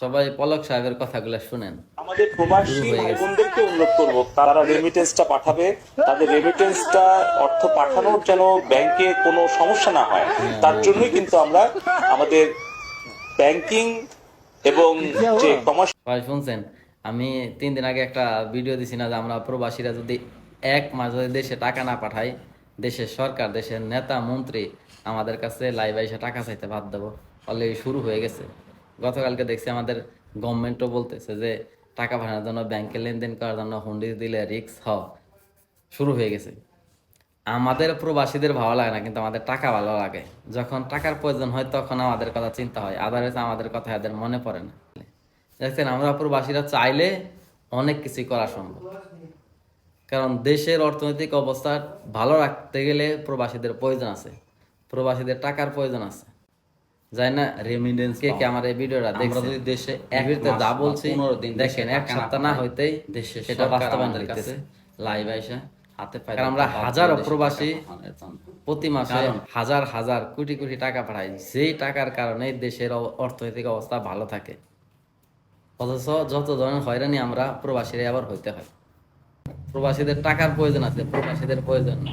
সবাই পলক সাহেবের কথাগুলো শুনেন। আমাদের প্রবাসী বোনদেরকে অনুরোধ করব তারা রেমিটেন্সটা পাঠাবে তাদের রেমিটেন্সটা অর্থ পাঠানোর যেন ব্যাংকে কোনো সমস্যা না হয় তার জন্যই কিন্তু আমরা আমাদের ব্যাংকিং এবং যে সবাই শুনছেন? আমি তিন দিন আগে একটা ভিডিও দিছি না যে আমরা প্রবাসীরা যদি এক মাস যদি দেশে টাকা না পাঠাই দেশের সরকার দেশের নেতা মন্ত্রী আমাদের কাছে লাইভ এসে টাকা চাইতে বাধ্য দেবো। অলরেডি শুরু হয়ে গেছে। গতকালকে দেখছি আমাদের গভর্নমেন্টও বলতেছে যে টাকা পাঠানোর জন্য ব্যাংকে লেনদেন করার জন্য হুন্ডি দিলে রিক্স হ। শুরু হয়ে গেছে। আমাদের প্রবাসীদের ভালো লাগে না, কিন্তু আমাদের টাকা ভালো লাগে। যখন টাকার প্রয়োজন হয়, তখন আমাদের কথা চিন্তা হয়। আদারওয়াইজ আমাদের কথা এদের মনে পড়ে না। দেখছেন, আমরা প্রবাসীরা চাইলে অনেক কিছুই করা সম্ভব। কারণ দেশের অর্থনৈতিক অবস্থা ভালো রাখতে গেলে প্রবাসীদের প্রয়োজন আছে। প্রবাসীদের টাকার প্রয়োজন আছে। যাই না? রেমিডেন্স কে কে আমার এই ভিডিওটা দেখছে? যদি দেশে এক যা বলছি 15 দিন দেখেন এক সপ্তাহ না হইতেই দেশের সেটা বাস্তবায়ন কাছে লাইভ আইসা হাতে পায়ে আমরা হাজারো প্রবাসী। প্রতি মাসে হাজার হাজার কোটি কোটি টাকা পাঠায় যেই টাকার কারণে দেশের অর্থনৈতিক অবস্থা ভালো থাকে। অথচ যত ধরনের হয়রানি আমরা প্রবাসীরা আবার হইতে হয়। প্রবাসীদের টাকার প্রয়োজন আছে প্রবাসীদের প্রয়োজন না।